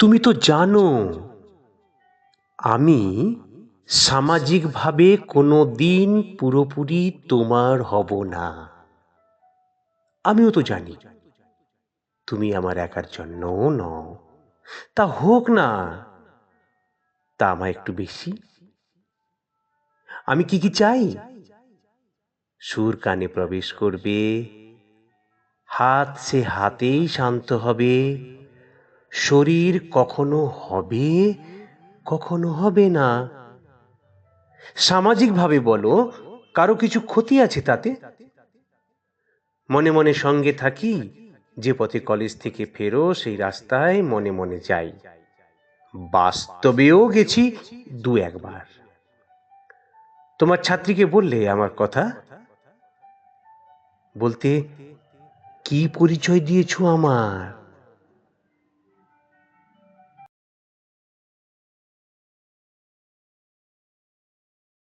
তুমি তো জানো, আমি সামাজিকভাবে কোনো দিন পুরোপুরি তোমার হব না। আমিও তো জানি, তুমি আমার একার জন্যও নও। তা হোক না, তা আমার একটু বেশি। আমি কি কি চাই? সুর কানে প্রবেশ করবে, হাত সে হাতেই শান্ত হবে। শরীর কখনো হবে কখনো হবে না। সামাজিকভাবে বলো, কারও কিছু ক্ষতি আছে তাতে? মনে মনে সঙ্গে থাকি, যে পথে কলেজ থেকে ফেরো, সেই রাস্তায় মনে মনে যাই। বাস্তবেও গেছি দু একবার। তোমার ছাত্রীকে বললে আমার কথা? বলতে, কি পরিচয় দিয়েছ আমার?